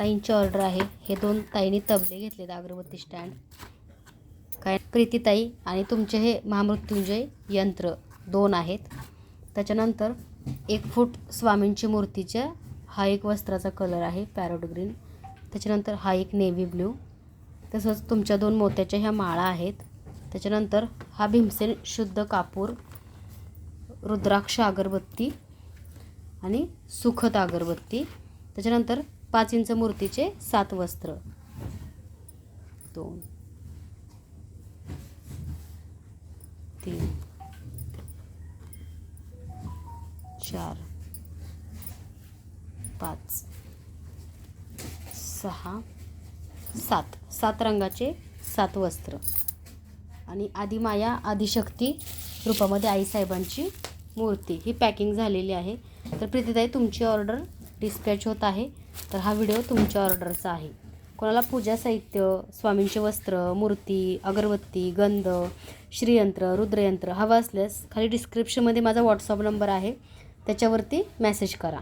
ताईंची order आहे. हे दोन ताईंनी तबले घेतलेत अगरबत्ती स्टँड काय? प्रीतीताई आणि तुमचे हे महामृत्युंजय यंत्र दोन आहेत. त्याच्यानंतर एक फूट स्वामींची मूर्तीच्या हा एक वस्त्राचा कलर आहे पॅरोट ग्रीन त्याच्यानंतर हा एक नेव्ही ब्ल्यू तसंच तुमच्या दोन मोत्याच्या ह्या माळा आहेत. त्याच्यानंतर हा भीमसेन शुद्ध कापूर रुद्राक्ष अगरबत्ती आणि सुखद अगरबत्ती. त्याच्यानंतर पाच इंच मूर्तीचे सात वस्त्र. दोन. तीन. चार. पाच. सहा. सात. सात रंगाचे सात वस्त्र. आणि आदिमाया आदिशक्ती रूपामध्ये आईसाहेबांची मूर्ती. ही पॅकिंग झालेली आहे. तर प्रीतीताई तुमची ऑर्डर डिस्पॅच होत आहे तर हा व्हिडिओ तुमच्या ऑर्डरचा आहे. कोणाला पूजा साहित्य स्वामींचे वस्त्र मूर्ती अगरबत्ती गंध श्रीयंत्र रुद्रयंत्र हवं असल्यास खाली डिस्क्रिप्शनमध्ये माझा व्हॉट्सअप नंबर आहे. त्याच्यावरती मॅसेज करा.